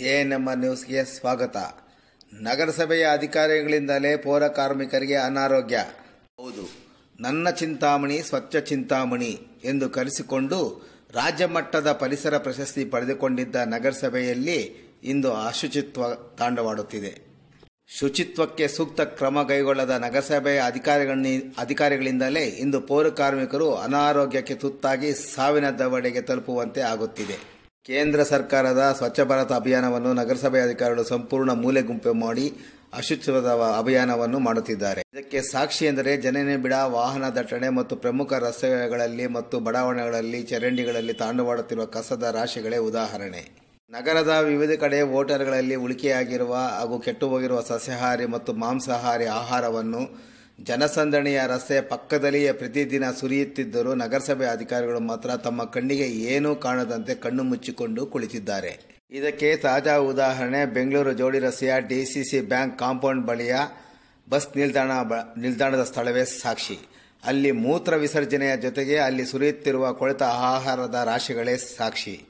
ANM ನ್ಯೂಸ್ಗೆ ಸ್ವಾಗತ. ನಗರಸಭೆಯ ಅಧಿಕಾರಿಗಳಿಂದಲೇ ಪೌರ ಕಾರ್ಮಿಕರಿಗೆ ಅನಾರೋಗ್ಯ. ಹೌದು, ನನ್ನ ಚಿಂತಾಮಣಿ ಸ್ವಚ್ಛ ಚಿಂತಾಮಣಿ ಎಂದು ಕರೆಸಿಕೊಂಡು ರಾಜ್ಯ ಮಟ್ಟದ ಪರಿಸರ ಪ್ರಶಸ್ತಿ ಪಡೆದುಕೊಂಡಿದ್ದ ನಗರಸಭೆಯಲ್ಲಿ ಇಂದು ಅಶುಚಿತ್ವ ತಾಂಡವಾಡುತ್ತಿದೆ. ಶುಚಿತ್ವಕ್ಕೆ ಸೂಕ್ತ ಕ್ರಮ ಕೈಗೊಳ್ಳದ ನಗರಸಭೆಯ ಅಧಿಕಾರಿಗಳ ಅಧಿಕಾರಿಗಳಿಂದಲೇ ಇಂದು ಪೌರ ಕಾರ್ಮಿಕರು ಅನಾರೋಗ್ಯಕ್ಕೆ ತುತ್ತಾಗಿ ಸಾವಿನ ದವಡೆಗೆ ತಲುಪುವಂತೆ ಆಗುತ್ತಿದೆ. ಕೇಂದ್ರ ಸರ್ಕಾರದ ಸ್ವಚ್ಛ ಭಾರತ ಅಭಿಯಾನವನ್ನು ನಗರಸಭೆ ಅಧಿಕಾರಿಗಳು ಸಂಪೂರ್ಣ ಮೂಲೆ ಗುಂಪು ಮಾಡಿ ಅಶುಚಿತ್ವದ ಅಭಿಯಾನವನ್ನು ಮಾಡುತ್ತಿದ್ದಾರೆ. ಇದಕ್ಕೆ ಸಾಕ್ಷಿ ಎಂದರೆ ಜನನಿಬಿಡ ವಾಹನ ದಟ್ಟಣೆ ಮತ್ತು ಪ್ರಮುಖ ರಸ್ತೆಗಳಲ್ಲಿ ಮತ್ತು ಬಡಾವಣೆಗಳಲ್ಲಿ ಚರಂಡಿಗಳಲ್ಲಿ ತಾಂಡವಾಡುತ್ತಿರುವ ಕಸದ ರಾಶಿಗಳೇ ಉದಾಹರಣೆ. ನಗರದ ವಿವಿಧ ಕಡೆ ಹೋಟೆಲ್ಗಳಲ್ಲಿ ಉಳಿಕೆಯಾಗಿರುವ ಹಾಗೂ ಕೆಟ್ಟು ಹೋಗಿರುವ ಸಸ್ಯಾಹಾರಿ ಮತ್ತು ಮಾಂಸಾಹಾರಿ ಆಹಾರವನ್ನು ಜನಸಂದಣಿಯ ರಸ್ತೆಯ ಪಕ್ಕದಲ್ಲಿಯೇ ಪ್ರತಿದಿನ ಸುರಿಯುತ್ತಿದ್ದರೂ ನಗರಸಭೆ ಅಧಿಕಾರಿಗಳು ಮಾತ್ರ ತಮ್ಮ ಕಣ್ಣಿಗೆ ಏನೂ ಕಾಣದಂತೆ ಕಣ್ಣು ಮುಚ್ಚಿಕೊಂಡು ಕುಳಿತಿದ್ದಾರೆ. ಇದಕ್ಕೆ ತಾಜಾ ಉದಾಹರಣೆ, ಬೆಂಗಳೂರು ಜೋಡಿ ರಸ್ತೆಯ ಡಿಸಿಸಿ ಬ್ಯಾಂಕ್ ಕಾಂಪೌಂಡ್ ಬಳಿಯ ಬಸ್ ನಿಲ್ದಾಣ ನಿಲ್ದಾಣದ ಸ್ಥಳವೇ ಸಾಕ್ಷಿ. ಅಲ್ಲಿ ಮೂತ್ರ ವಿಸರ್ಜನೆಯ ಜೊತೆಗೆ ಅಲ್ಲಿ ಸುರಿಯುತ್ತಿರುವ ಕೊಳೆತ ಆಹಾರದ ರಾಶಿಗಳೇ ಸಾಕ್ಷಿ.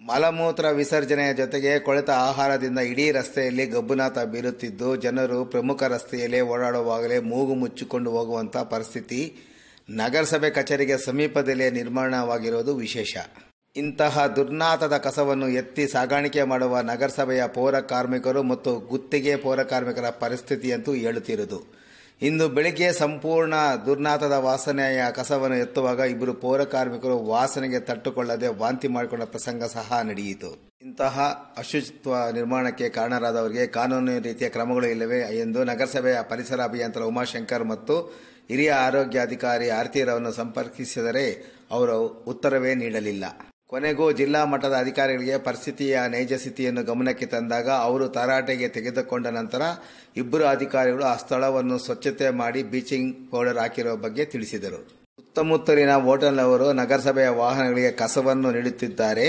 ಮಲಮೂತ್ರ ವಿಸರ್ಜನೆಯ ಜೊತೆಗೆ ಕೊಳೆತ ಆಹಾರದಿಂದ ಇಡೀ ರಸ್ತೆಯಲ್ಲಿ ಗಬ್ಬುನಾಥ ಬೀರುತ್ತಿದ್ದು, ಜನರು ಪ್ರಮುಖ ರಸ್ತೆಯಲ್ಲಿ ಓಡಾಡುವಾಗಲೇ ಮೂಗು ಮುಚ್ಚಿಕೊಂಡು ಹೋಗುವಂತ ಪರಿಸ್ಥಿತಿ. ನಗರಸಭೆ ಕಚೇರಿಗೆ ಸಮೀಪದಲ್ಲೇ ನಿರ್ಮಾಣವಾಗಿರುವುದು ವಿಶೇಷ. ಇಂತಹ ದುರ್ನಾಥದ ಕಸವನ್ನು ಎತ್ತಿ ಸಾಗಾಣಿಕೆ ಮಾಡುವ ನಗರಸಭೆಯ ಪೌರ ಕಾರ್ಮಿಕರು ಮತ್ತು ಗುತ್ತಿಗೆ ಪೌರ ಕಾರ್ಮಿಕರ ಪರಿಸ್ಥಿತಿಯಂತೂ ಹೇಳುತ್ತಿರುವುದು ಇಂದು ಬೆಳಿಗ್ಗೆ ಸಂಪೂರ್ಣ ದುರ್ನಾಥದ ವಾಸನೆಯ ಕಸವನ್ನು ಎತ್ತುವಾಗ ಇಬ್ಬರು ಪೌರ ಕಾರ್ಮಿಕರು ವಾಸನೆಗೆ ತಟ್ಟುಕೊಳ್ಳದೆ ವಾಂತಿ ಮಾಡಿಕೊಂಡ ಪ್ರಸಂಗ ಸಹ ನಡೆಯಿತು. ಇಂತಹ ಅಶುಚಿತ್ವ ನಿರ್ಮಾಣಕ್ಕೆ ಕಾರಣರಾದವರಿಗೆ ಕಾನೂನು ರೀತಿಯ ಕ್ರಮಗಳು ಇಲ್ಲವೇ ಎಂದು ನಗರಸಭೆಯ ಪರಿಸರ ಅಭಿಯಂತರ ಉಮಾಶಂಕರ್ ಮತ್ತು ಹಿರಿಯ ಆರೋಗ್ಯಾಧಿಕಾರಿ ಆರ್ತಿರವನ್ನು ಸಂಪರ್ಕಿಸಿದರೆ ಅವರು ಉತ್ತರವೇ ನೀಡಲಿಲ್ಲ. ಕೊನೆಗೂ ಜಿಲ್ಲಾ ಮಟ್ಟದ ಅಧಿಕಾರಿಗಳಿಗೆ ಪರಿಸ್ಥಿತಿಯ ನೈಜ ಸ್ಥಿತಿಯನ್ನು ಗಮನಕ್ಕೆ ತಂದಾಗ ಅವರು ತರಾಟೆಗೆ ತೆಗೆದುಕೊಂಡ ನಂತರ ಇಬ್ಬರು ಅಧಿಕಾರಿಗಳು ಆ ಸ್ಥಳವನ್ನು ಸ್ವಚ್ಛತೆ ಮಾಡಿ ಬೀಚಿಂಗ್ ಪೌಡರ್ ಹಾಕಿರುವ ಬಗ್ಗೆ ತಿಳಿಸಿದರು. ಸುತ್ತಮುತ್ತಲಿನ ಹೋಟೆಲ್ನವರು ನಗರಸಭೆಯ ವಾಹನಗಳಿಗೆ ಕಸವನ್ನು ನೀಡುತ್ತಿದ್ದಾರೆ.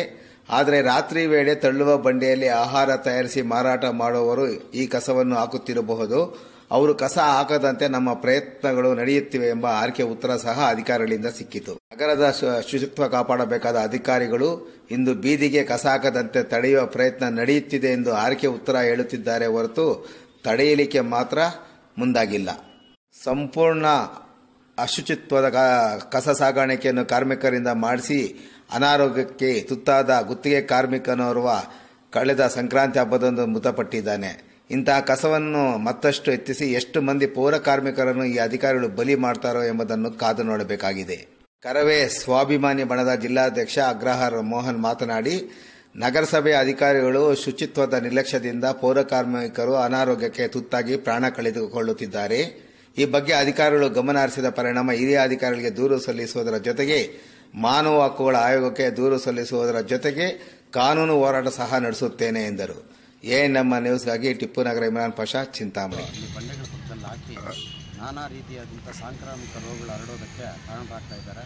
ಆದರೆ ರಾತ್ರಿ ವೇಳೆ ತಳ್ಳುವ ಬಂಡೆಯಲ್ಲಿ ಆಹಾರ ತಯಾರಿಸಿ ಮಾರಾಟ ಮಾಡುವವರು ಈ ಕಸವನ್ನು ಹಾಕುತ್ತಿರಬಹುದು. ಅವರು ಕಸ ಹಾಕದಂತೆ ನಮ್ಮ ಪ್ರಯತ್ನಗಳು ನಡೆಯುತ್ತಿವೆ ಎಂಬ ಆರ್ಕೆ ಉತ್ತರ ಸಹ ಅಧಿಕಾರಿಗಳಿಂದ ಸಿಕ್ಕಿತು. ನಗರದ ಶುಚಿತ್ವ ಕಾಪಾಡಬೇಕಾದ ಅಧಿಕಾರಿಗಳು ಇಂದು ಬೀದಿಗೆ ಕಸ ಹಾಕದಂತೆ ತಡೆಯುವ ಪ್ರಯತ್ನ ನಡೆಯುತ್ತಿದೆ ಎಂದು ಆರ್ಕೆ ಉತ್ತರ ಹೇಳುತ್ತಿದ್ದಾರೆ ಹೊರತು ತಡೆಯಲಿಕ್ಕೆ ಮಾತ್ರ ಮುಂದಾಗಿಲ್ಲ. ಸಂಪೂರ್ಣ ಅಶುಚಿತ್ವದ ಕಸ ಸಾಗಾಣಿಕೆಯನ್ನು ಕಾರ್ಮಿಕರಿಂದ ಮಾಡಿಸಿ ಅನಾರೋಗ್ಯಕ್ಕೆ ತುತ್ತಾದ ಗುತ್ತಿಗೆ ಕಾರ್ಮಿಕನೋರ್ವ ಕಳೆದ ಸಂಕ್ರಾಂತಿ ಹಬ್ಬದಂದು ಮೃತಪಟ್ಟಿದ್ದಾನೆ. ಇಂತಹ ಕಸವನ್ನು ಮತ್ತಷ್ಟು ಎತ್ತಿಸಿ ಎಷ್ಟು ಮಂದಿ ಪೌರ ಕಾರ್ಮಿಕರನ್ನು ಈ ಅಧಿಕಾರಿಗಳು ಬಲಿ ಮಾಡ್ತಾರೋ ಎಂಬುದನ್ನು ಕಾದು ನೋಡಬೇಕಾಗಿದೆ. ಕರವೇ ಸ್ವಾಭಿಮಾನಿ ಬಣದ ಜಿಲ್ಲಾಧ್ಯಕ್ಷ ಅಗ್ರಹಾರ ಮೋಹನ್ ಮಾತನಾಡಿ ನಗರಸಭೆ ಅಧಿಕಾರಿಗಳು ಶುಚಿತ್ವದ ನಿರ್ಲಕ್ಷ್ಯದಿಂದ ಪೌರ ಕಾರ್ಮಿಕರು ಅನಾರೋಗ್ಯಕ್ಕೆ ತುತ್ತಾಗಿ ಪ್ರಾಣ ಕಳೆದುಕೊಳ್ಳುತ್ತಿದ್ದಾರೆ. ಈ ಬಗ್ಗೆ ಅಧಿಕಾರಿಗಳು ಗಮನ ಹರಿಸಿದ ಪರಿಣಾಮ ಹಿರಿಯ ಅಧಿಕಾರಿಗಳಿಗೆ ದೂರು ಸಲ್ಲಿಸುವುದರ ಜೊತೆಗೆ, ಮಾನವ ಹಕ್ಕುಗಳ ಆಯೋಗಕ್ಕೆ ದೂರು ಸಲ್ಲಿಸುವುದರ ಜೊತೆಗೆ ಕಾನೂನು ಹೋರಾಟ ಸಹ ನಡೆಸುತ್ತೇನೆ ಎಂದರು. ಎ ನಮ್ಮ ನ್ಯೂಸ್ಗಾಗಿ ಟಿಪ್ಪು ನಗರ ಇಮ್ರಾನ್ ಪಾಷಾ ಚಿಂತಾಮಣಿ. ಬಂಡೆಗಳ ಹಾಕಿ ನಾನಾ ರೀತಿಯಾದಂಥ ಸಾಂಕ್ರಾಮಿಕ ರೋಗಗಳು ಹರಡೋದಕ್ಕೆ ಕಾರಣರಾಗ್ತಾ ಇದ್ದಾರೆ.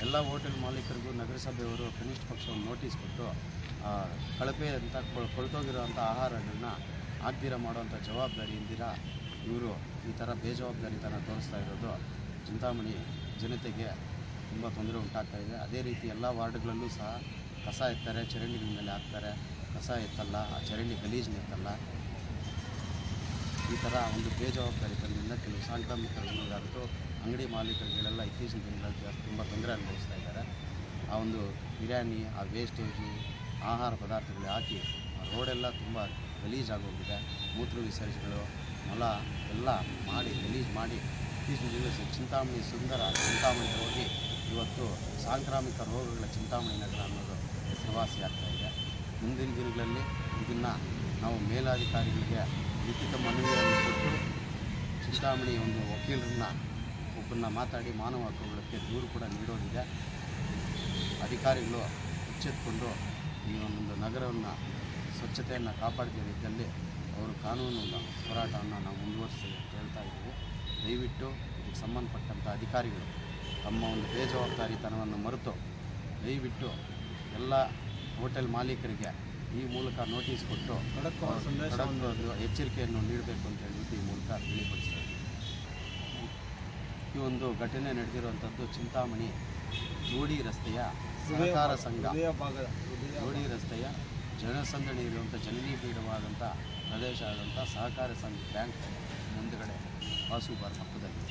ಎಲ್ಲ ಹೋಟೆಲ್ ಮಾಲೀಕರಿಗೂ ನಗರಸಭೆಯವರು ಕನಿಷ್ಠ ಪಕ್ಷ ಒಂದು ನೋಟಿಸ್ ಕೊಟ್ಟು ಕಳಪೆ ಅಂತ ಕೊಳ್- ಕೊಳ್ತೋಗಿರೋಂಥ ಆಹಾರಗಳನ್ನ ಆಗ್ದಿರ ಮಾಡುವಂಥ ಜವಾಬ್ದಾರಿ ಇಂದಿರ ಇವರು ಈ ಥರ ಬೇಜವಾಬ್ದಾರಿತನ ತೋರಿಸ್ತಾ ಇರೋದು ಚಿಂತಾಮಣಿ ಜನತೆಗೆ ತುಂಬ ತೊಂದರೆ ಉಂಟಾಗ್ತಾ ಇದೆ. ಅದೇ ರೀತಿ ಎಲ್ಲ ವಾರ್ಡ್ಗಳಲ್ಲೂ ಸಹ ಕಸ ಎತ್ತಾರೆ ಚರಂಡಿಗಳ ಮೇಲೆ ಹಾಕ್ತಾರೆ. ಕಸ ಎತ್ತಲ್ಲ ಆ ಚರಂಡಿ ಗಲೀಜು ಇತ್ತಲ್ಲ, ಈ ಥರ ಒಂದು ಬೇಜವಾಬ್ದಾರಿ ಬೇಜವಾಬ್ದಾರಿತನದಿಂದ ಕೆಲವು ಸಾಂಕ್ರಾಮಿಕ ರೋಗಗಳಾಗ್ತು ಅಂಗಡಿ ಮಾಲೀಕರುಗಳೆಲ್ಲ ಇತ್ತೀಚಿನ ದಿನಗಳಲ್ಲಿ ಜಾಸ್ತಿ ತುಂಬ ತೊಂದರೆ ಅನುಭವಿಸ್ತಾ ಇದ್ದಾರೆ. ಆ ಒಂದು ಬಿರಿಯಾನಿ, ಆ ವೇಸ್ಟೇಜು, ಆಹಾರ ಪದಾರ್ಥಗಳು ಹಾಕಿ ಆ ರೋಡೆಲ್ಲ ತುಂಬ ಗಲೀಜಾಗೋಗಿದೆ ಮೂತ್ರ ವಿಸರ್ಜನೆಗಳು, ಮೊಲ ಎಲ್ಲ ಮಾಡಿ, ಗಲೀಜು ಮಾಡಿ ಇತ್ತೀಚಿನ ದಿನಗಳಲ್ಲಿ ಚಿಂತಾಮಣಿ ಸುಂದರ ಚಿಂತಾಮಣಿ ಹೋಗಿ ಇವತ್ತು ಸಾಂಕ್ರಾಮಿಕ ರೋಗಗಳ ಚಿಂತಾಮಣಿ ನಗರ ಅನ್ನೋದು ಹೆಸರುವಾಸಿ ಆಗ್ತಾಯಿದೆ ಮುಂದಿನ ದಿನಗಳಲ್ಲಿ ಇದನ್ನು ನಾವು ಮೇಲಾಧಿಕಾರಿಗಳಿಗೆ ಲಿಖಿತ ಮನವಿಯನ್ನು ಕೊಟ್ಟು ಚಿಂತಾಮಣಿ ಒಂದು ವಕೀಲರನ್ನ ಒಬ್ಬರನ್ನ ಮಾತಾಡಿ ಮಾನವ ಹಕ್ಕುಗಳಿಗೆ ದೂರು ಕೂಡ ನೀಡೋದಿದೆ. ಅಧಿಕಾರಿಗಳು ಎಚ್ಚೆತ್ಕೊಂಡು ಈ ಒಂದು ನಗರವನ್ನು ಸ್ವಚ್ಛತೆಯನ್ನು ಕಾಪಾಡ್ತಿದ್ದಲ್ಲಿ ಅವರು ಕಾನೂನು ಹೋರಾಟವನ್ನು ನಾವು ಮುಂದುವರಿಸಿ ಅಂತ ಹೇಳ್ತಾ ಇದ್ದೀವಿ. ದಯವಿಟ್ಟು ಇದಕ್ಕೆ ಸಂಬಂಧಪಟ್ಟಂಥ ಅಧಿಕಾರಿಗಳು ತಮ್ಮ ಒಂದು ಬೇಜವಾಬ್ದಾರಿತನವನ್ನು ಮರೆತು ದಯವಿಟ್ಟು ಎಲ್ಲ ಹೋಟೆಲ್ ಮಾಲೀಕರಿಗೆ ಈ ಮೂಲಕ ನೋಟಿಸ್ ಕೊಟ್ಟು ಎಚ್ಚರಿಕೆಯನ್ನು ನೀಡಬೇಕು ಅಂತ ಹೇಳ್ಬಿಟ್ಟು ಈ ಮೂಲಕ ತಿಳಿಪಡಿಸ್ತಾ ಈ ಒಂದು ಘಟನೆ ನಡೆದಿರುವಂಥದ್ದು ಚಿಂತಾಮಣಿ ಜೋಡಿ ರಸ್ತೆಯ ಸಹಕಾರ ಸಂಘ. ಜೋಡಿ ರಸ್ತೆಯ ಜನಸಂದಣಿ ಇರುವಂಥ ಜನನಿ ಬೀಡ ಪ್ರದೇಶ ಆದಂಥ ಸಹಕಾರಿ ಸಂಘ ಬ್ಯಾಂಕ್ ಮುಂದುಗಡೆ ವಾಸುಬಾರ್ ಪಕ್ಕದಲ್ಲಿ